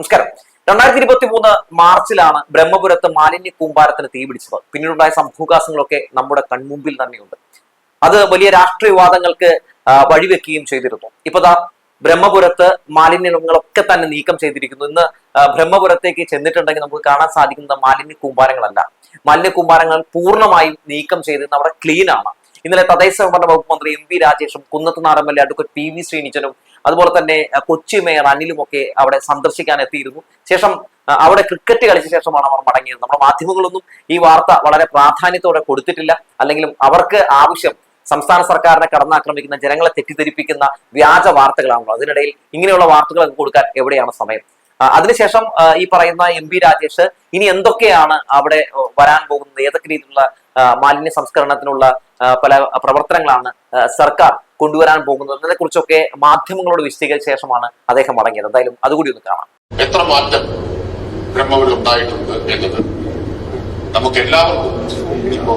നമസ്കാരം. രണ്ടായിരത്തി ഇരുപത്തി മൂന്ന് മാർച്ചിലാണ് ബ്രഹ്മപുരത്ത് മാലിന്യ കൂമ്പാരത്തിന് തീപിടിച്ചത് പിന്നീടുണ്ടായ സംഭൂകാസങ്ങളൊക്കെ നമ്മുടെ കൺമുമ്പിൽ തന്നെയുണ്ട്. അത് വലിയ രാഷ്ട്രീയവാദങ്ങൾക്ക് വഴിവെക്കുകയും ചെയ്തിരുന്നു. ഇപ്പൊ ദാ ബ്രഹ്മപുരത്ത് മാലിന്യങ്ങളൊക്കെ തന്നെ നീക്കം ചെയ്തിരിക്കുന്നു. ഇന്ന് ബ്രഹ്മപുരത്തേക്ക് ചെന്നിട്ടുണ്ടെങ്കിൽ നമുക്ക് കാണാൻ സാധിക്കുന്നത് മാലിന്യ കൂമ്പാരങ്ങളല്ല. മാലിന്യ കൂമ്പാരങ്ങൾ പൂർണമായും നീക്കം ചെയ്ത് അവിടെ ക്ലീൻ ആണ് ഇന്നലെ തദ്ദേശ സ്വയംഭരണ വകുപ്പ് മന്ത്രി M P രാജേഷും L A advocate P V ശ്രീനിച്ചനും അതുപോലെ തന്നെ കൊച്ചി മേയർ അനിലും ഒക്കെ അവിടെ സന്ദർശിക്കാൻ എത്തിയിരുന്നു. ശേഷം അവിടെ ക്രിക്കറ്റ് കളിച്ച ശേഷമാണ് അവർ മടങ്ങിയത്. നമ്മുടെ മാധ്യമങ്ങളൊന്നും ഈ വാർത്ത വളരെ പ്രാധാന്യത്തോടെ കൊടുത്തിട്ടില്ല. അല്ലെങ്കിലും അവർക്ക് ആവശ്യം സംസ്ഥാന സർക്കാരിനെ കടന്നാക്രമിക്കുന്ന ജനങ്ങളെ തെറ്റിദ്ധരിപ്പിക്കുന്ന വ്യാജ വാർത്തകളാണല്ലോ അതിനിടയിൽ ഇങ്ങനെയുള്ള വാർത്തകളൊക്കെ കൊടുക്കാൻ എവിടെയാണ് സമയം? അതിനുശേഷം ഈ പറയുന്ന എം പി രാജേഷ് ഇനി എന്തൊക്കെയാണ് അവിടെ വരാൻ പോകുന്നത്? ഏതൊക്കെ രീതിയിലുള്ള മാലിന്യ സംസ്കരണത്തിനുള്ള പല പ്രവർത്തനങ്ങളാണ് സർക്കാർ കൊണ്ടുവരാൻ പോകുന്നത്. എന്നതിനെ കുറിച്ചൊക്കെ മാധ്യമങ്ങളോട് വിശദീകരിച്ച ശേഷമാണ് അദ്ദേഹം മടങ്ങിയത് എന്തായാലും അതുകൂടി ഒന്ന് കാണാം. എത്ര മാറ്റം ബ്രഹ്മവിൽ ഉണ്ടായിട്ടുണ്ട് എന്നത് നമുക്ക് എല്ലാവർക്കും ഇപ്പോ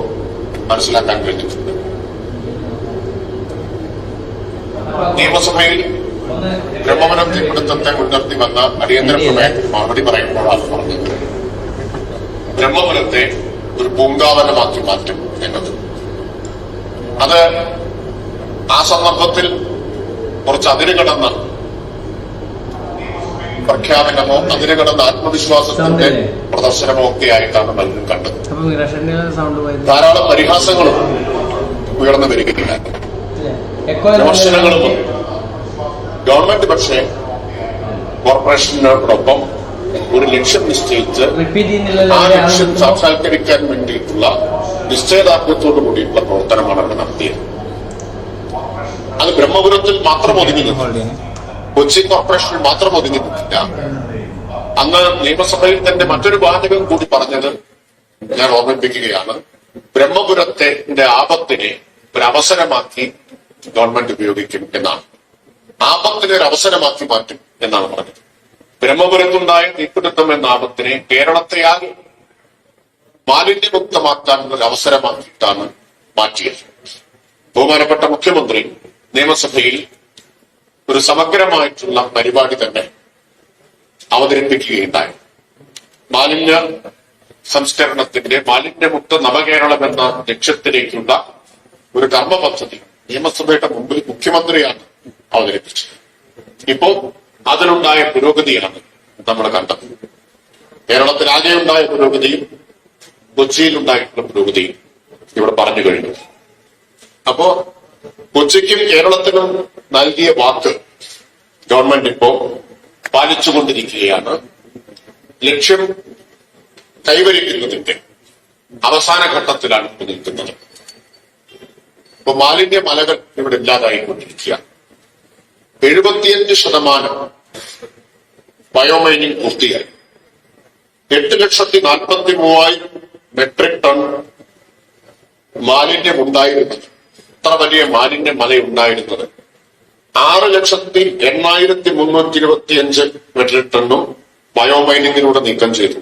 മനസ്സിലാക്കാൻ കഴിഞ്ഞിട്ടുണ്ട് നിയമസഭയിൽ ബ്രഹ്മപുരം തീപിടുത്തത്തെ മുൻനിർത്തി വന്ന അടിയന്തര പ്രമേയത്തിന് മറുപടി പറയുമ്പോഴാണ് പറഞ്ഞത് ബ്രഹ്മപുരത്തെ ഒരു പൂങ്കാവനമാക്കി മാറ്റും എന്നത്. അത് ആ സന്ദർഭത്തിൽ കുറച്ച് അതിരുകടന്ന പ്രഖ്യാപനമോ അതിന് കടന്ന ആത്മവിശ്വാസത്തിന്റെ പ്രദർശനമോ ഒക്കെ ആയിട്ടാണ് പലരും കണ്ടത്. ധാരാളം പരിഹാസങ്ങളും ഉയർന്നു വരികയില്ല എക്കോ വിമർശനങ്ങളും ഗവൺമെന്റ് പക്ഷേ കോർപ്പറേഷനോടൊപ്പം ഒരു ലക്ഷ്യം നിശ്ചയിച്ച് ആ ലക്ഷ്യം സാക്ഷാത്കരിക്കാൻ വേണ്ടിയിട്ടുള്ള നിശ്ചയദാർഢ്യത്തോടു കൂടിയിട്ടുള്ള പ്രവർത്തനമാണ് അവിടെ നടത്തിയത്. അത് ബ്രഹ്മപുരത്തിൽ മാത്രം ഒതുങ്ങി നിന്നു കൊച്ചി കോർപ്പറേഷനിൽ മാത്രം ഒതുങ്ങി നിന്നില്ല. അന്ന് നിയമസഭയിൽ തന്നെ മറ്റൊരു വാചകം കൂടി പറഞ്ഞത് ഞാൻ ഓർമ്മിപ്പിക്കുകയാണ്. ബ്രഹ്മപുരത്തെ ആപത്തിനെ ഒരു അവസരമാക്കി ഗവൺമെന്റ് ഉപയോഗിക്കും എന്നാണ്. ആപത്തിനെ ഒരു അവസരമാക്കി മാറ്റും എന്നാണ് പറഞ്ഞത്. ബ്രഹ്മപുരത്തുണ്ടായ തീപിടുത്തം എന്ന ആപത്തിനെ കേരളത്തെയാകെ മാലിന്യമുക്തമാക്കാനുള്ള ഒരു അവസരമാക്കിയിട്ടാണ് മാറ്റിയത്. ബഹുമാനപ്പെട്ട മുഖ്യമന്ത്രി നിയമസഭയിൽ ഒരു സമഗ്രമായിട്ടുള്ള പരിപാടി തന്നെ അവതരിപ്പിക്കുകയുണ്ടായി. മാലിന്യ സംസ്കരണത്തിന്റെ മാലിന്യമുക്ത നവകേരളം എന്ന ലക്ഷ്യത്തിലേക്കുള്ള ഒരു കർമ്മ പദ്ധതി നിയമസഭയുടെ മുമ്പിൽ മുഖ്യമന്ത്രിയാണ് അവതരിപ്പിച്ചത്. ഇപ്പോ അതിലുണ്ടായ പുരോഗതിയാണ് നമ്മൾ കണ്ടത്. കേരളത്തിലാകെ ഉണ്ടായ പുരോഗതിയും കൊച്ചിയിലുണ്ടായിട്ടുള്ള പുരോഗതിയും ഇവിടെ പറഞ്ഞു കഴിഞ്ഞു. അപ്പോ കൊച്ചിക്കും കേരളത്തിനും നൽകിയ വാക്ക് ഗവൺമെന്റ് ഇപ്പോ പാലിച്ചുകൊണ്ടിരിക്കുകയാണ്. ലക്ഷ്യം കൈവരിക്കുന്നതിന്റെ അവസാന ഘട്ടത്തിലാണ് ഇപ്പോൾ നിൽക്കുന്നത്. ഇപ്പൊ മാലിന്യ മലകൾ ഇവിടെ ഇല്ലാതായിക്കൊണ്ടിരിക്കുക. എഴുപത്തിയഞ്ച് ശതമാനം ബയോമൈനിങ് പൂർത്തിയായി. എട്ട് ലക്ഷത്തി നാൽപ്പത്തി മൂവായിരം മെട്രിക് ടൺ മാലിന്യം ഉണ്ടായിരുന്നത് ഇത്ര വലിയ മാലിന്യ മല ഉണ്ടായിരുന്നത് ആറ് ലക്ഷത്തി എണ്ണായിരത്തി മുന്നൂറ്റി ഇരുപത്തി അഞ്ച് മെട്രിക് ടണ്ണും ബയോമൈനിങ്ങിലൂടെ നീക്കം ചെയ്തു.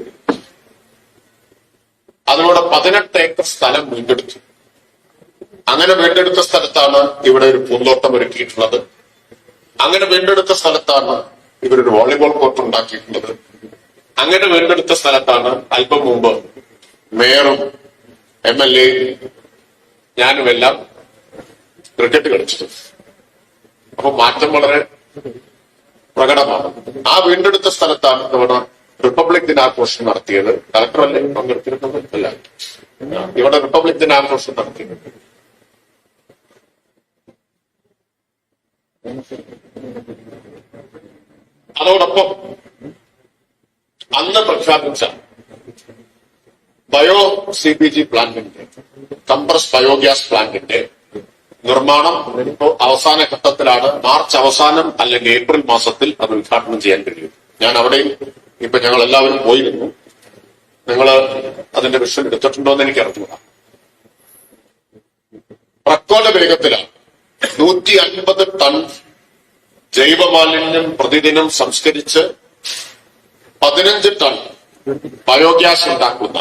അതിലൂടെ പതിനെട്ട് ഏക്കർ സ്ഥലം വീണ്ടെടുത്തു. അങ്ങനെ വീണ്ടെടുത്ത സ്ഥലത്താണ് ഇവിടെ ഒരു പൂന്തോട്ടം ഒരുക്കിയിട്ടുള്ളത്. അങ്ങനെ വീണ്ടെടുത്ത സ്ഥലത്താണ് ഇവരൊരു വോളിബോൾ കോർട്ട് ഉണ്ടാക്കിയിട്ടുള്ളത്. അങ്ങനെ വീണ്ടെടുത്ത സ്ഥലത്താണ് അല്പം മുമ്പ് മേയറും എം എൽ എ ഞാനുമെല്ലാം ക്രിക്കറ്റ് കളിച്ചത് അപ്പൊ മാറ്റം വളരെ പ്രകടമാണ്. ആ വീണ്ടെടുത്ത സ്ഥലത്താണ് നമ്മുടെ റിപ്പബ്ലിക് ദിനാഘോഷം നടത്തിയത്. കളക്ടറല്ലേ പങ്കെടുത്തിരുന്നത്? അല്ല. ഇവിടെ റിപ്പബ്ലിക് ദിനാഘോഷം നടത്തിയത് അതോടൊപ്പം അന്ന് പ്രഖ്യാപിച്ച ബയോ സി ബി ജി പ്ലാന്റിന്റെ കംപ്രസ് ബയോഗ്യാസ് പ്ലാന്റിന്റെ നിർമ്മാണം അവസാന ഘട്ടത്തിലാണ്. മാർച്ച് അവസാനം അല്ലെങ്കിൽ ഏപ്രിൽ മാസത്തിൽ അത് ഉദ്ഘാടനം ചെയ്യാൻ കഴിയും. ഞാൻ അവിടെയും ഇപ്പൊ ഞങ്ങൾ എല്ലാവരും പോയിരുന്നു. നിങ്ങൾ അതിന്റെ വിഷയം എടുത്തിട്ടുണ്ടോ എന്ന് എനിക്ക് അറിഞ്ഞൂടാ പ്രക്കോല വേഗത്തിലാണ്. നൂറ്റി അൻപത് ടൺ ജൈവമാലിന്യം പ്രതിദിനം സംസ്കരിച്ച് പതിനഞ്ച് ടൺ ബയോഗ്യാസ് ഉണ്ടാക്കുന്ന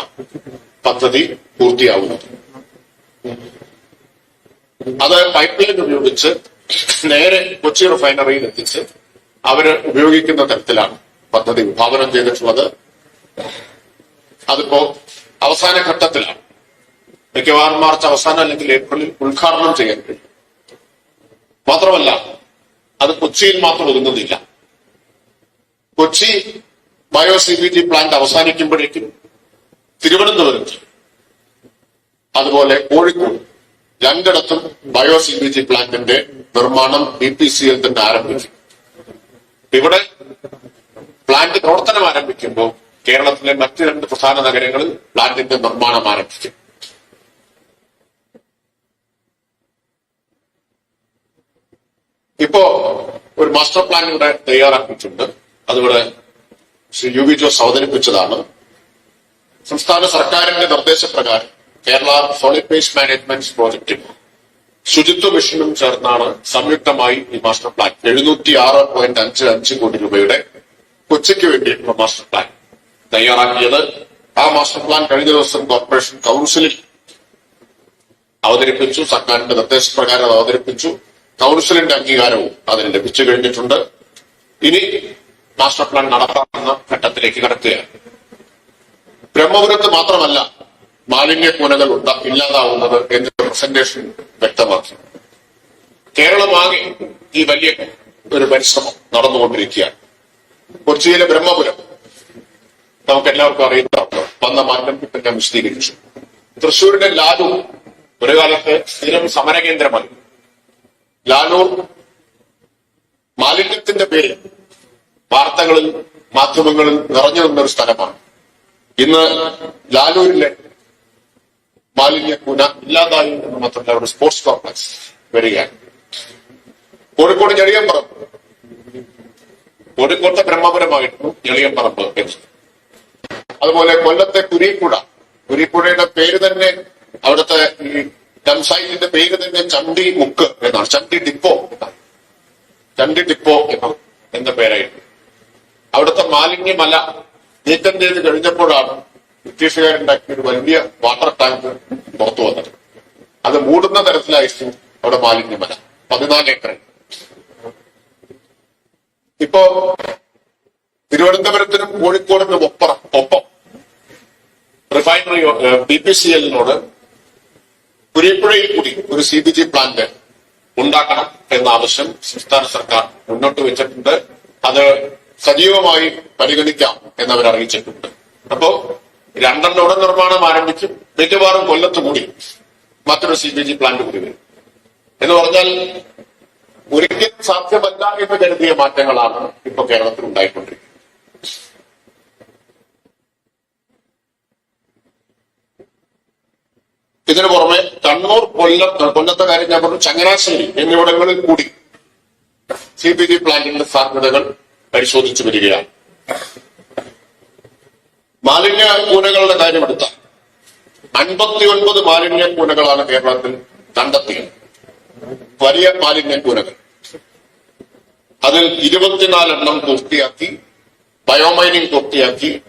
പദ്ധതി പൂർത്തിയാവുന്നത് അത് പൈപ്പ് ലൈൻ ഉപയോഗിച്ച് നേരെ കൊച്ചി റിഫൈനറിയിൽ എത്തിച്ച് അവർ ഉപയോഗിക്കുന്ന തരത്തിലാണ് പദ്ധതി വിഭാവനം ചെയ്തിട്ടുള്ളത്. അതിപ്പോ അവസാന ഘട്ടത്തിലാണ്. മിക്കവാറും മാർച്ച് അവസാനം അല്ലെങ്കിൽ ഏപ്രിലിൽ ഉദ്ഘാടനം ചെയ്യാൻ കഴിയും. മാത്രമല്ല അത് കൊച്ചിയിൽ മാത്രം ഒതുങ്ങുന്നില്ല. Kochi bio C B G plant അവസാനിക്കുമ്പോഴേക്കും തിരുവനന്തപുരത്ത് അതുപോലെ കോഴിക്കോട് രണ്ടിടത്തും ബയോ സി ബി ജി പ്ലാന്റിന്റെ നിർമ്മാണം ബി പി സി എൽ തന്നെ ആരംഭിച്ചു. ഇവിടെ പ്ലാന്റ് പ്രവർത്തനം ആരംഭിക്കുമ്പോൾ കേരളത്തിലെ മറ്റ് രണ്ട് പ്രധാന നഗരങ്ങളിൽ പ്ലാന്റിന്റെ നിർമ്മാണം ആരംഭിക്കും ഇപ്പോ ഒരു മാസ്റ്റർ പ്ലാൻ ഇവിടെ തയ്യാറാക്കിയിട്ടുണ്ട്. അതിവിടെ ശ്രീ യു വി ജോസ് അവതരിപ്പിച്ചതാണ്. സംസ്ഥാന സർക്കാരിന്റെ നിർദ്ദേശപ്രകാരം കേരള സോളിഡ് വേസ്റ്റ് മാനേജ്മെന്റ് പ്രോജക്റ്റും ശുചിത്വ മിഷനും ചേർന്നാണ് സംയുക്തമായി ഈ മാസ്റ്റർ പ്ലാൻ എഴുന്നൂറ്റി ആറ് പോയിന്റ് അഞ്ച് അഞ്ച് കോടി രൂപയുടെ കൊച്ചിക്ക് വേണ്ടിയിട്ടുള്ള മാസ്റ്റർ പ്ലാൻ തയ്യാറാക്കിയത്. ആ മാസ്റ്റർ പ്ലാൻ കഴിഞ്ഞ ദിവസം കോർപ്പറേഷൻ കൗൺസിലിൽ അവതരിപ്പിച്ചു. സർക്കാരിന്റെ നിർദ്ദേശപ്രകാരം അത് അവതരിപ്പിച്ചു. കൗൺസിലിന്റെ അംഗീകാരവും അതിന് ലഭിച്ചു കഴിഞ്ഞിട്ടുണ്ട്. ഇനി മാസ്റ്റർ പ്ലാൻ നടപ്പാക്കുന്ന ഘട്ടത്തിലേക്ക് കടക്കുകയാണ്. ബ്രഹ്മപുരത്ത് മാത്രമല്ല മാലിന്യ കൂനകൾ ഇല്ലാതാവുന്നത് എന്ന് പ്രസന്റേഷൻ വ്യക്തമാക്കി. കേരളമാകെ ഈ വലിയ ഒരു പരിശ്രമം നടന്നുകൊണ്ടിരിക്കുകയാണ്. കൊച്ചിയിലെ ബ്രഹ്മപുരം. നമുക്ക് എല്ലാവർക്കും അറിയുന്നതാണ് വന്ന മാറ്റം ഞാൻ വിശദീകരിച്ചു. തൃശ്ശൂരിന്റെ ലാലൂർ ഒരു കാലത്ത് സ്ഥിരം സമരകേന്ദ്രമായി. ലാലൂർ മാലിന്യത്തിന്റെ പേരിൽ വാർത്തകളിൽ മാധ്യമങ്ങളിൽ നിറഞ്ഞു നിന്നൊരു സ്ഥലമാണ്. ഇന്ന് ലാലൂരിലെ മാലിന്യ കൂന ഇല്ലാതായി എന്ന് മാത്രമല്ല ഒരു സ്പോർട്സ് കോംപ്ലക്സ് വരികയാണ്. കോഴിക്കോട് ഞെളിയമ്പറമ്പ് കോഴിക്കോട്ടെ ബ്രഹ്മപുരമായിരുന്നു ഞെളിയമ്പറമ്പ് എന്ന്. അതുപോലെ കൊല്ലത്തെ കുരീപ്പുഴ കുരീപ്പുഴയുടെ പേര് തന്നെ അവിടുത്തെ ഈ ഡംസൈറ്റിന്റെ പേര് തന്നെ ചണ്ടി മുക്ക് എന്നാണ്. ചണ്ടി ഡിപ്പോ എന്നാണ്. ചണ്ടി ഡിപ്പോ എന്ന എന്ന പേരായിരുന്നു. അവിടുത്തെ മാലിന്യമല നീക്കം ചെയ്ത് കഴിഞ്ഞപ്പോഴാണ് ബ്രിട്ടീഷുകാരുണ്ടാക്കിയ ഒരു വലിയ വാട്ടർ ടാങ്ക് പുറത്തു വന്നത് അത് മൂടുന്ന തരത്തിലായിരുന്നു അവിടെ മാലിന്യമല പതിനാല് ഏക്കർ ഇപ്പോ തിരുവനന്തപുരത്തിനും കോഴിക്കോടിനും ഒപ്പറ ഒപ്പം റിഫൈനറി ബി പി സി എല്ലിനോട് കുരിപ്പുഴയിൽ കൂടി ഒരു സി ബി ജി പ്ലാന്റ് ഉണ്ടാക്കണം എന്ന ആവശ്യം സംസ്ഥാന സർക്കാർ മുന്നോട്ട് വെച്ചിട്ടുണ്ട്. അത് സജീവമായി പരിഗണിക്കാം എന്നവർ അറിയിച്ചിട്ടുണ്ട് അപ്പോ രണ്ടെണ്ണം ഉടൻ നിർമ്മാണം ആരംഭിക്കും മിക്കവാറും കൊല്ലത്ത് കൂടി മറ്റൊരു സി ബി ജി പ്ലാന്റ് കൂടി വരും. എന്ന് പറഞ്ഞാൽ ഒരിക്കലും സാധ്യമല്ല എന്ന് കരുതിയ മാറ്റങ്ങളാണ് ഇപ്പൊ കേരളത്തിൽ ഉണ്ടായിക്കൊണ്ടിരിക്കുന്നത്. ഇതിനു പുറമെ കണ്ണൂർ കൊല്ലം കൊല്ലത്തെ കാര്യം ഞാൻ പറഞ്ഞു ചങ്ങനാശ്ശേരി എന്നിവിടങ്ങളിൽ കൂടി സി പി ജി പ്ലാന്റിന്റെ സാധ്യതകൾ പരിശോധിച്ചു വരികയാണ്. മാലിന്യ കൂനകളുടെ കാര്യമെടുത്ത അൻപത്തിയൊൻപത് മാലിന്യ കൂനകളാണ് കേരളത്തിൽ കണ്ടെത്തിയത്. വലിയ മാലിന്യ കൂനകൾ. അതിൽ ഇരുപത്തിനാലെണ്ണം പൂർത്തിയാക്കി ബയോമൈനിങ് പൂർത്തിയാക്കി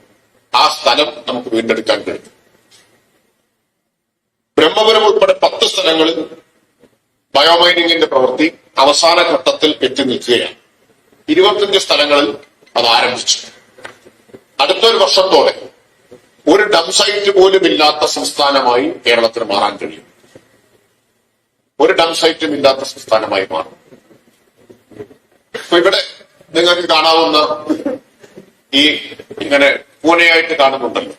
ആ സ്ഥലം നമുക്ക് വീണ്ടെടുക്കാൻ കഴിയും. ബ്രഹ്മപുരം ഉൾപ്പെടെ പത്ത് സ്ഥലങ്ങളിൽ ബയോമൈനിങ്ങിന്റെ പ്രവൃത്തി അവസാന ഘട്ടത്തിൽ എത്തി നിൽക്കുകയാണ്. ഇരുപത്തിയഞ്ച് സ്ഥലങ്ങളിൽ അത് ആരംഭിച്ചു. അടുത്തൊരു വർഷത്തോടെ ഒരു ഡം സൈറ്റ് പോലും ഇല്ലാത്ത സംസ്ഥാനമായി കേരളത്തിന് മാറാൻ കഴിയും. ഒരു ഡം സൈറ്റും ഇല്ലാത്ത സംസ്ഥാനമായി മാറും. ഇവിടെ നിങ്ങൾക്ക് കാണാവുന്ന ഈ ഇങ്ങനെ പൂനെയായിട്ട് കാണുന്നുണ്ടല്ലോ.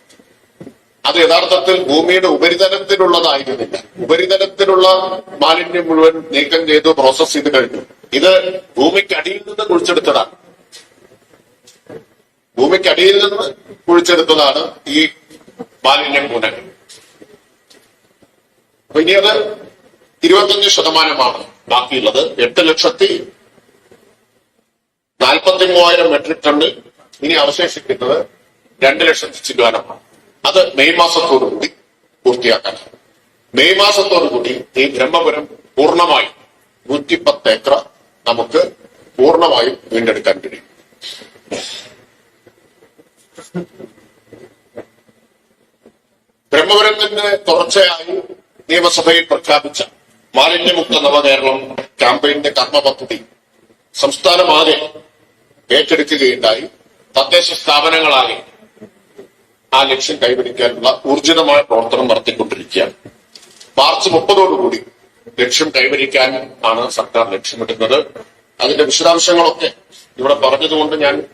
അത് യഥാർത്ഥത്തിൽ ഭൂമിയുടെ ഉപരിതലത്തിലുള്ളതായിരുന്നില്ല. ഉപരിതലത്തിലുള്ള മാലിന്യം മുഴുവൻ നീക്കം ചെയ്തു പ്രോസസ് ചെയ്ത് കഴിഞ്ഞു. ഇത് ഭൂമിക്കടിയിൽ നിന്ന് കുഴിച്ചെടുത്തതാണ്. ഭൂമിക്കടിയിൽ നിന്ന് കുഴിച്ചെടുത്തതാണ് ഈ മാലിന്യം കൂടെ അപ്പൊ ഇനി അത് ഇരുപത്തഞ്ച് ശതമാനമാണ് ബാക്കിയുള്ളത്. എട്ട് ലക്ഷത്തി നാൽപ്പത്തി മൂവായിരം മെട്രിക് ടണ്ണിൽ ഇനി അവശേഷിക്കുന്നത് രണ്ട് ലക്ഷത്തി ചില്ലാനമാണ്. അത് മെയ് മാസത്തോടുകൂടി പൂർത്തിയാക്കാൻ. മെയ് മാസത്തോടുകൂടി ഈ ബ്രഹ്മപുരം പൂർണമായും നൂറ്റിപ്പത്ത് ഏക്കർ നമുക്ക് പൂർണമായും വീണ്ടെടുക്കാൻ കഴിയും. ബ്രഹ്മപുരത്തിന്റെ തുടർച്ചയായി നിയമസഭയിൽ പ്രഖ്യാപിച്ച മാലിന്യമുക്ത നവകേരളം ക്യാമ്പയിന്റെ കർമ്മ പദ്ധതി സംസ്ഥാനമാകെ ഏറ്റെടുക്കുകയുണ്ടായി. തദ്ദേശ സ്ഥാപനങ്ങളാകെ ആ ലക്ഷ്യം കൈവരിക്കാനുള്ള ഊർജിതമായ പ്രവർത്തനം നടത്തിക്കൊണ്ടിരിക്കുകയാണ്. മാർച്ച് മുപ്പതോടുകൂടി ലക്ഷ്യം കൈവരിക്കാൻ ആണ് സർക്കാർ ലക്ഷ്യമിടുന്നത്. അതിന്റെ വിശദാംശങ്ങളൊക്കെ ഇവിടെ പറഞ്ഞതുകൊണ്ട് ഞാൻ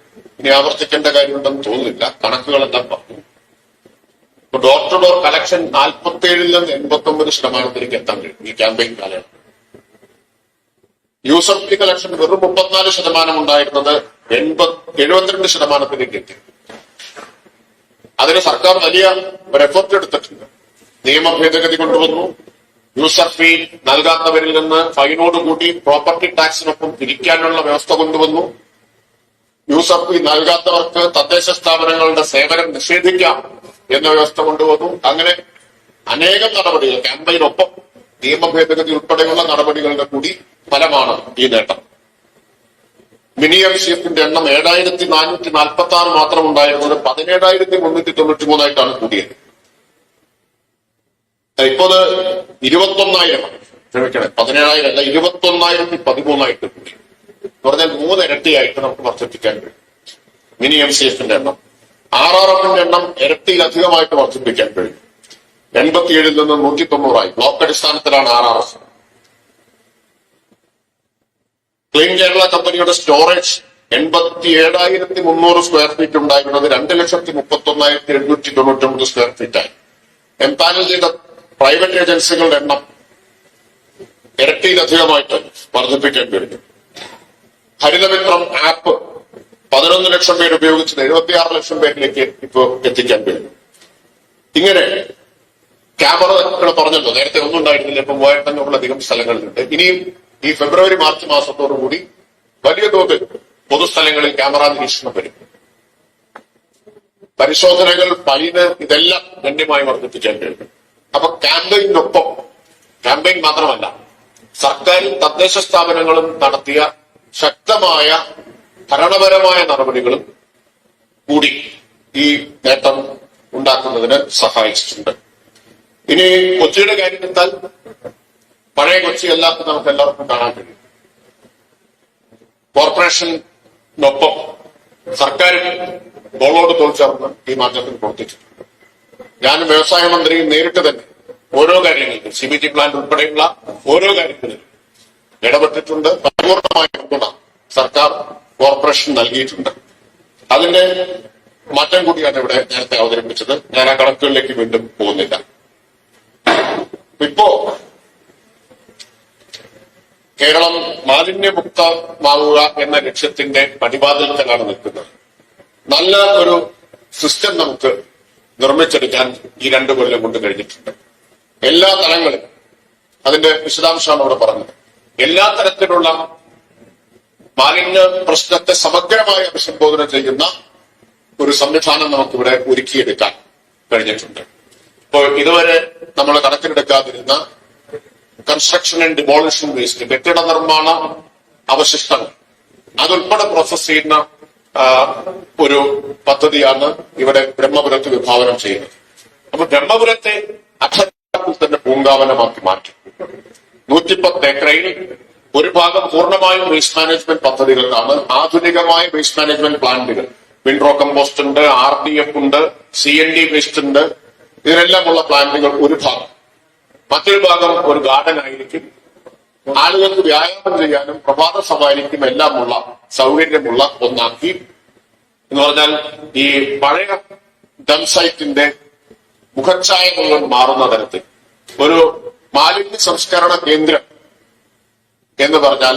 ഇനി ആവർത്തിക്കേണ്ട കാര്യമുണ്ടെന്ന് തോന്നുന്നില്ല. കണക്കുകളെല്ലാം പറഞ്ഞു. ഡോർ ടു ഡോർ കളക്ഷൻ നാൽപ്പത്തിയേഴിൽ നിന്ന് എൺപത്തി ഒമ്പത് ശതമാനത്തിലേക്ക് എത്താൻ കഴിയും ഈ ക്യാമ്പയിൻ കാലയളവ് യൂസർ ഫീ കളക്ഷൻ വെറും മുപ്പത്തിനാല് ശതമാനം ഉണ്ടായിരുന്നത് എൺപത് എഴുപത്തിരണ്ട് ശതമാനത്തിലേക്ക് എത്തി. അതിന് സർക്കാർ വലിയ ഒരു എഫർട്ട് എടുത്തിട്ടുണ്ട്. നിയമ ഭേദഗതി കൊണ്ടുവന്നു. യൂസർ ഫീ നൽകാത്തവരിൽ നിന്ന് ഫൈനോട് കൂട്ടി പ്രോപ്പർട്ടി ടാക്സിനൊപ്പം പിരിക്കാനുള്ള വ്യവസ്ഥ കൊണ്ടുവന്നു. യൂസർ ഫീ നൽകാത്തവർക്ക് തദ്ദേശ സ്ഥാപനങ്ങളുടെ സേവനം നിഷേധിക്കാം എന്ന വ്യവസ്ഥ കൊണ്ടുവന്നു. അങ്ങനെ അനേകം നടപടികൾ ക്യാമ്പയിനൊപ്പം നിയമ ഭേദഗതി ഉൾപ്പെടെയുള്ള നടപടികളുടെ കൂടി ഫലമാണ് ഈ നേട്ടം. മിനി എം സി എണ്ണം ഏഴായിരത്തി നാനൂറ്റി നാൽപ്പത്തി ആറ് മാത്രം ഉണ്ടായിരുന്നത് പതിനേഴായിരത്തി മുന്നൂറ്റി തൊണ്ണൂറ്റി മൂന്നായിട്ടാണ് കൂടിയത്. ഇപ്പോൾ ഇരുപത്തി ഒന്നായിരം ക്ഷമിക്കണേ പതിനേഴായിരം അല്ല ഇരുപത്തി ഒന്നായിരത്തി പതിമൂന്നായിട്ട് കൂടി. എന്ന് പറഞ്ഞാൽ മൂന്ന് ഇരട്ടിയായിട്ട് നമുക്ക് വർദ്ധിപ്പിക്കാൻ കഴിയും. മിനി എം സി എഫിന്റെ എണ്ണം. ആർ ആർ എഫിന്റെ എണ്ണം ഇരട്ടിയിലധികമായിട്ട് വർദ്ധിപ്പിക്കാൻ കഴിയും. എൺപത്തിയേഴിൽ നിന്ന് നൂറ്റി തൊണ്ണൂറായി ബ്ലോക്ക് അടിസ്ഥാനത്തിലാണ് R R F clean Kerala കമ്പനിയുടെ സ്റ്റോറേജ് എൺപത്തി ഏഴായിരത്തി മുന്നൂറ് സ്ക്വയർ ഫീറ്റ് ഉണ്ടായിരുന്നത് രണ്ട് ലക്ഷത്തി മുപ്പത്തി ഒന്നായിരത്തി എഴുന്നൂറ്റി തൊണ്ണൂറ്റി ഒമ്പത് സ്ക്വയർ ഫീറ്റായി എംപാനൽ ചെയ്ത പ്രൈവറ്റ് ഏജൻസികളുടെ എണ്ണം ഇരട്ടിയിലധികമായിട്ട് വർദ്ധിപ്പിക്കാൻ കഴിഞ്ഞു ഹരിതമിത്രം ആപ്പ് പതിനൊന്ന് ലക്ഷം പേര് ഉപയോഗിച്ചത് എഴുപത്തിയാറ് ലക്ഷം പേരിലേക്ക് ഇപ്പോ എത്തിക്കാൻ കഴിഞ്ഞു ഇങ്ങനെ ക്യാമറകൾ പറഞ്ഞല്ലോ നേരത്തെ ഒന്നും ഉണ്ടായിരുന്നില്ല ഇപ്പൊ മൂവായിരത്തി അഞ്ഞൂറിലധികം സ്ഥലങ്ങളിലുണ്ട് ഇനിയും ഈ ഫെബ്രുവരി മാർച്ച് മാസത്തോടുകൂടി വലിയ തോതിൽ പൊതുസ്ഥലങ്ങളിൽ ക്യാമറ നിരീക്ഷണം വരും. പരിശോധനകൾ ഫൈന് ഇതെല്ലാം ഗണ്യമായി വർദ്ധിപ്പിക്കാൻ കഴിയും. അപ്പൊ ക്യാമ്പയിനൊപ്പം ക്യാമ്പയിൻ മാത്രമല്ല സർക്കാരും തദ്ദേശ സ്ഥാപനങ്ങളും നടത്തിയ ശക്തമായ ഭരണപരമായ നടപടികളും കൂടി ഈ നേട്ടം ഉണ്ടാക്കുന്നതിന് സഹായിച്ചിട്ടുണ്ട്. ഇനി കൊച്ചിയുടെ കാര്യമെടുത്താൽ പഴയ കൊച്ചിയല്ല നമുക്ക് എല്ലാവർക്കും കാണാൻ കഴിയും. കോർപ്പറേഷനൊപ്പം സർക്കാരും ബോളോട് തോൽ ചേർന്ന് ഈ മാറ്റത്തിന് പ്രവർത്തിച്ചിട്ടുണ്ട്. ഞാൻ വ്യവസായ മന്ത്രിയും നേരിട്ട് തന്നെ ഓരോ കാര്യങ്ങൾക്കും സി ബി ടി പ്ലാന്റ് ഉൾപ്പെടെയുള്ള ഓരോ കാര്യത്തിലും ഇടപെട്ടിട്ടുണ്ട്. പരിപൂർണമായ പിന്തുണ സർക്കാർ കോർപ്പറേഷൻ നൽകിയിട്ടുണ്ട്. അതിന്റെ മാറ്റം കൂടിയാണ് ഇവിടെ നേരത്തെ അവതരിപ്പിച്ചത്. ഞാൻ ആ കണക്കുകളിലേക്ക് വീണ്ടും പോകുന്നില്ല. ഇപ്പോ കേരളം മാലിന്യമുക്തമാവുക എന്ന ലക്ഷ്യത്തിന്റെ പടിവാതിൽക്കലാണ് നിൽക്കുന്നത്. നല്ല ഒരു സിസ്റ്റം നമുക്ക് നിർമ്മിച്ചെടുക്കാൻ ഈ രണ്ടു കൊല്ലം കൊണ്ട് കഴിഞ്ഞിട്ടുണ്ട്. എല്ലാ തലങ്ങളിലും അതിന്റെ വിശദാംശമാണ് ഇവിടെ പറഞ്ഞത്. എല്ലാ തരത്തിലുള്ള മാലിന്യ പ്രശ്നത്തെ സമഗ്രമായി അഭിസംബോധന ചെയ്യുന്ന ഒരു സംവിധാനം നമുക്കിവിടെ ഒരുക്കിയെടുക്കാൻ കഴിഞ്ഞിട്ടുണ്ട്. ഇപ്പോൾ ഇതുവരെ നമ്മൾ കണക്കിലെടുക്കാതിരുന്ന കൺസ്ട്രക്ഷൻ ആൻഡ് ഡിമോളിഷൻ വേസ്റ്റ് കെട്ടിട നിർമ്മാണ അവശിഷ്ടങ്ങൾ. അതുൾപ്പെടെ പ്രോസസ് ചെയ്യുന്ന ഒരു പദ്ധതിയാണ് ഇവിടെ ബ്രഹ്മപുരത്ത് വിഭാവനം ചെയ്യുന്നത്. അപ്പൊ ബ്രഹ്മപുരത്തെ അക്ഷരത്തിൽ തന്നെ പൂങ്കാവനമാക്കി മാറ്റി. നൂറ്റിപ്പത്ത് ഏക്കറയിൽ ഒരു ഭാഗം പൂർണമായും വേസ്റ്റ് മാനേജ്മെന്റ് പദ്ധതികൾക്കാണ്. ആധുനികമായ വേസ്റ്റ് മാനേജ്മെന്റ് പ്ലാന്റുകൾ വിൻഡ്രോ കമ്പോസ്റ്റ് ഉണ്ട് ആർ ഡി എഫ് ഉണ്ട് സി എൻ ഡി വേസ്റ്റ് ഉണ്ട്. ഇതിനെല്ലാമുള്ള പ്ലാന്റുകൾ ഒരു ഭാഗം. മറ്റൊരു ഭാഗം ഒരു ഗാർഡൻ ആയിരിക്കും. ആളുകൾക്ക് വ്യായാമം ചെയ്യാനും പ്രഭാത സവാരിക്കും എല്ലാമുള്ള സൗകര്യമുള്ള ഒന്നാക്കി. എന്ന് പറഞ്ഞാൽ ഈ പഴയ ഡം സൈറ്റിന്റെ മുഖച്ഛായ മാറുന്ന തരത്തിൽ. ഒരു മാലിന്യ സംസ്കരണ കേന്ദ്രം എന്ന് പറഞ്ഞാൽ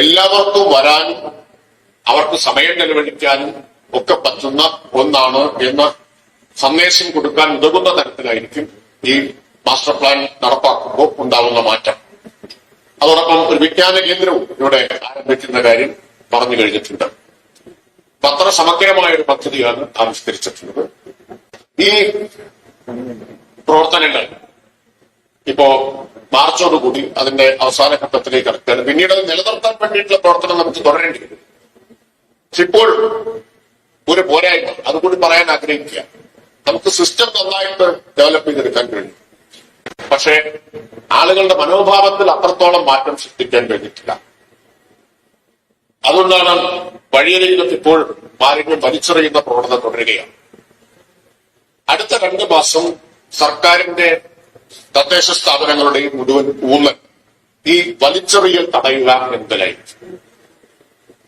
എല്ലാവർക്കും വരാനും അവർക്ക് സമയം ചെലവഴിക്കാനും ഒക്കെ പറ്റുന്ന ഒന്നാണ് എന്ന സന്ദേശം കൊടുക്കാൻ ഉതകുന്ന തരത്തിലായിരിക്കും ഈ മാസ്റ്റർ പ്ലാൻ നടപ്പാക്കുമ്പോൾ ഉണ്ടാവുന്ന മാറ്റം. അതോടൊപ്പം ഒരു വിജ്ഞാന കേന്ദ്രവും ഇവിടെ ആരംഭിക്കുന്ന കാര്യം പറഞ്ഞു കഴിഞ്ഞിട്ടുണ്ട്. അത്ര സമഗ്രമായ ഒരു പദ്ധതിയാണ് ആവിഷ്കരിച്ചിട്ടുള്ളത്. ഈ പ്രവർത്തനങ്ങൾ ഇപ്പോ മാർച്ചോടുകൂടി അതിന്റെ അവസാന ഘട്ടത്തിലേക്ക് പിന്നീട് അത് നിലനിർത്താൻ വേണ്ടിയിട്ടുള്ള പ്രവർത്തനം നമുക്ക് തുടരേണ്ടി വരും. പക്ഷെ ഇപ്പോൾ ഒരു പോരായ്മ അതുകൂടി പറയാൻ ആഗ്രഹിക്കുക. നമുക്ക് സിസ്റ്റം നന്നായിട്ട് ഡെവലപ്പ് ചെയ്തെടുക്കാൻ കഴിയും. പക്ഷേ ആളുകളുടെ മനോഭാവത്തിൽ അത്രത്തോളം മാറ്റം സൃഷ്ടിക്കാൻ കഴിഞ്ഞിട്ടില്ല. അതുകൊണ്ടാണ് വഴിയരികത്ത് ഇപ്പോൾ മാലിന്യം വലിച്ചെറിയുന്ന പ്രവണത തുടരുകയാണ്. അടുത്ത രണ്ട് മാസം സർക്കാരിന്റെ തദ്ദേശ സ്ഥാപനങ്ങളുടെയും മുഴുവൻ ഊന്നൽ ഈ വലിച്ചെറിയൽ തടയുക എന്നതിലായിരിക്കും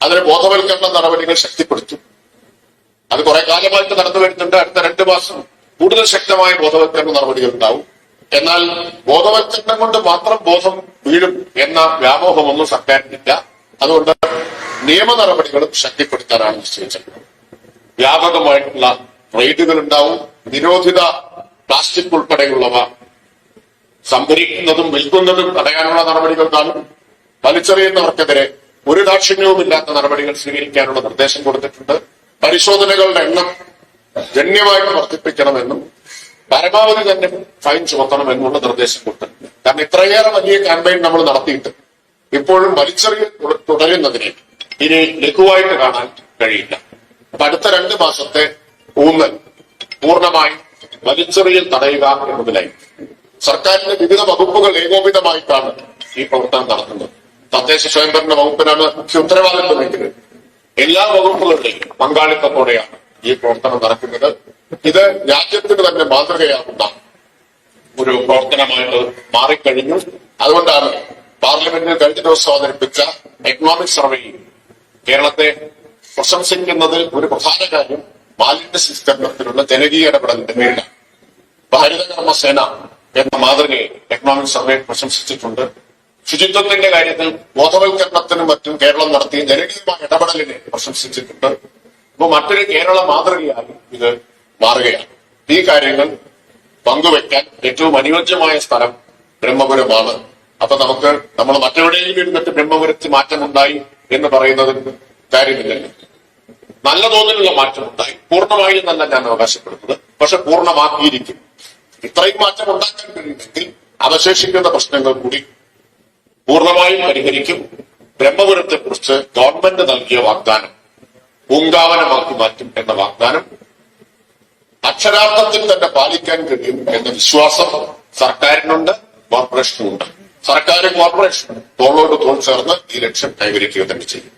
അതിന് ബോധവൽക്കരണ നടപടികൾ ശക്തിപ്പെടുത്തും. അത് കുറെ കാലമായിട്ട് നടന്നു വരുന്നുണ്ട്. അടുത്ത രണ്ട് മാസം കൂടുതൽ ശക്തമായ ബോധവൽക്കരണ നടപടികൾ ഉണ്ടാവും. എന്നാൽ ബോധവൽക്കരണം കൊണ്ട് മാത്രം ബോധം വീഴും എന്ന വ്യാമോഹമൊന്നും സർക്കാരിനില്ല. അതുകൊണ്ട് നിയമ നടപടികളും ശക്തിപ്പെടുത്താനാണ് നിശ്ചയിച്ചിട്ടുള്ളത് വ്യാപകമായിട്ടുള്ള റെയ്ഡുകൾ ഉണ്ടാവും. നിരോധിത പ്ലാസ്റ്റിക് ഉൾപ്പെടെയുള്ളവ സംഭരിക്കുന്നതും വിൽക്കുന്നതും തടയാനുള്ള നടപടികൾ താനും വലിച്ചെറിയുന്നവർക്കെതിരെ ഒരു ദാക്ഷിണ്യവുമില്ലാത്ത നടപടികൾ സ്വീകരിക്കാനുള്ള നിർദ്ദേശം കൊടുത്തിട്ടുണ്ട്. പരിശോധനകളുടെ എണ്ണം ഗണ്യമായിട്ട് വർദ്ധിപ്പിക്കണമെന്നും പരമാവധി തന്നെ ഫൈൻ ചുമത്തണം എന്നുള്ള നിർദ്ദേശം കൊടുത്തിട്ടുണ്ട്. കാരണം ഇത്രയേറെ വലിയ ക്യാമ്പയിൻ നമ്മൾ നടത്തിയിട്ട് ഇപ്പോഴും വലിച്ചെറിയൽ തുടരുന്നതിനെ ഇനി ലഘുവായിട്ട് കാണാൻ കഴിയില്ല. അപ്പൊ അടുത്ത രണ്ട് മാസത്തെ ഊന്നൽ പൂർണമായും വലിച്ചെറിയൽ തടയുക എന്നതിലായി സർക്കാരിന്റെ വിവിധ വകുപ്പുകൾ ഏകോപിതമായിട്ടാണ് ഈ പ്രവർത്തനം നടത്തുന്നത്. തദ്ദേശ സ്വയംഭരണ വകുപ്പിനാണ് മുഖ്യ ഉത്തരവാദിത്വമെങ്കിൽ എല്ലാ വകുപ്പുകളുടെയും പങ്കാളിത്തത്തോടെയാണ് ഈ പ്രവർത്തനം നടക്കുന്നത്. ഇത് രാജ്യത്തിന് തന്നെ മാതൃകയാകുന്ന ഒരു പ്രവർത്തനമായിട്ട് മാറിക്കഴിഞ്ഞു. അതുകൊണ്ടാണ് പാർലമെന്റിൽ കഴിഞ്ഞ ദിവസം അവതരിപ്പിച്ച എക്കണോമിക് സർവേയിൽ കേരളത്തെ പ്രശംസിക്കുന്നതിൽ ഒരു പ്രധാന കാര്യം മാലിന്യ സംസ്കരണത്തിലുള്ള ജനകീയ ഇടപെടലിന്റെ പേരിലാണ് ഭാരതകർമ്മ സേന എന്ന മാതൃകയെ എക്കണോമിക് സർവേ പ്രശംസിച്ചിട്ടുണ്ട്. ശുചിത്വത്തിന്റെ കാര്യത്തിൽ ബോധവൽക്കരണത്തിനും മറ്റും കേരളം നടത്തിയ ജനകീയമായ ഇടപെടലിനെ പ്രശംസിച്ചിട്ടുണ്ട്. ഇപ്പൊ മറ്റൊരു കേരള മാതൃകയായി ഇത് മാറുകയാണ്. ഈ കാര്യങ്ങൾ പങ്കുവെക്കാൻ ഏറ്റവും അനുയോജ്യമായ സ്ഥലം ബ്രഹ്മപുരമാണ്. അപ്പൊ നമുക്ക് നമ്മൾ മറ്റെവിടെയും ഇരുന്നിട്ട് ബ്രഹ്മപുരത്ത് മാറ്റമുണ്ടായി എന്ന് പറയുന്നത് കാര്യമില്ലല്ലോ നല്ല തോതിലുള്ള മാറ്റമുണ്ടായി. പൂർണമായി എന്നല്ല ഞാൻ അവകാശപ്പെടുന്നത്. പക്ഷെ പൂർണമാക്കിയിരിക്കും. ഇത്രയും മാറ്റം ഉണ്ടാക്കാൻ കഴിയുമെങ്കിൽ അവശേഷിക്കുന്ന പ്രശ്നങ്ങൾ കൂടി പൂർണമായും പരിഹരിക്കും. ബ്രഹ്മപുരത്തെ കുറിച്ച് ഗവൺമെന്റ് നൽകിയ വാഗ്ദാനം പൂങ്കാവനമാക്കി മാറ്റും എന്ന വാഗ്ദാനം അക്ഷരാർത്ഥത്തിൽ തന്നെ പാലിക്കാൻ കഴിയും എന്ന വിശ്വാസം സർക്കാരിനുണ്ട് കോർപ്പറേഷനുണ്ട് സർക്കാരും കോർപ്പറേഷനും തോളോട് തോൾ ചേർന്ന് ഈ ലക്ഷ്യം കൈവരിക്കുക തന്നെ ചെയ്യും.